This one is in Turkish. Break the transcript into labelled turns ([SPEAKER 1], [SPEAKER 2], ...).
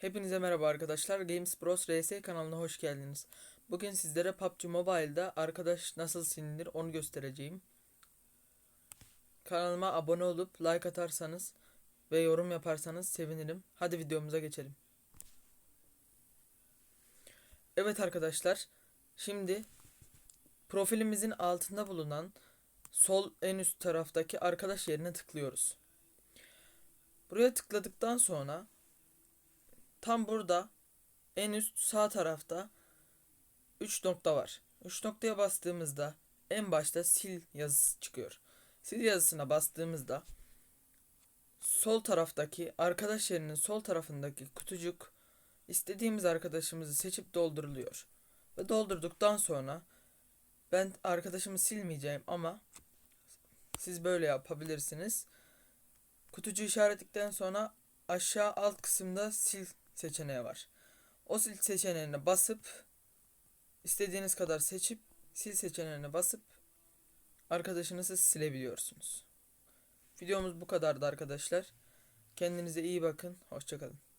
[SPEAKER 1] Hepinize merhaba arkadaşlar. Games Bros RS kanalına hoş geldiniz. Bugün sizlere PUBG Mobile'da arkadaş nasıl silinir onu göstereceğim. Kanalıma abone olup like atarsanız ve yorum yaparsanız sevinirim. Hadi videomuza geçelim. Evet arkadaşlar. Şimdi profilimizin altında bulunan sol en üst taraftaki arkadaş yerine tıklıyoruz. Buraya tıkladıktan sonra tam burada en üst sağ tarafta 3 nokta var. 3 noktaya bastığımızda en başta sil yazısı çıkıyor. Sil yazısına bastığımızda sol taraftaki arkadaş yerinin sol tarafındaki kutucuk istediğimiz arkadaşımızı seçip dolduruluyor. Ve doldurduktan sonra ben arkadaşımı silmeyeceğim ama siz böyle yapabilirsiniz. Kutucuğu işaretledikten sonra aşağı alt kısımda sil seçeneği var. O sil seçeneğine basıp istediğiniz kadar seçip sil seçeneğine basıp arkadaşınızı silebiliyorsunuz. Videomuz bu kadardı arkadaşlar. Kendinize iyi bakın. Hoşçakalın.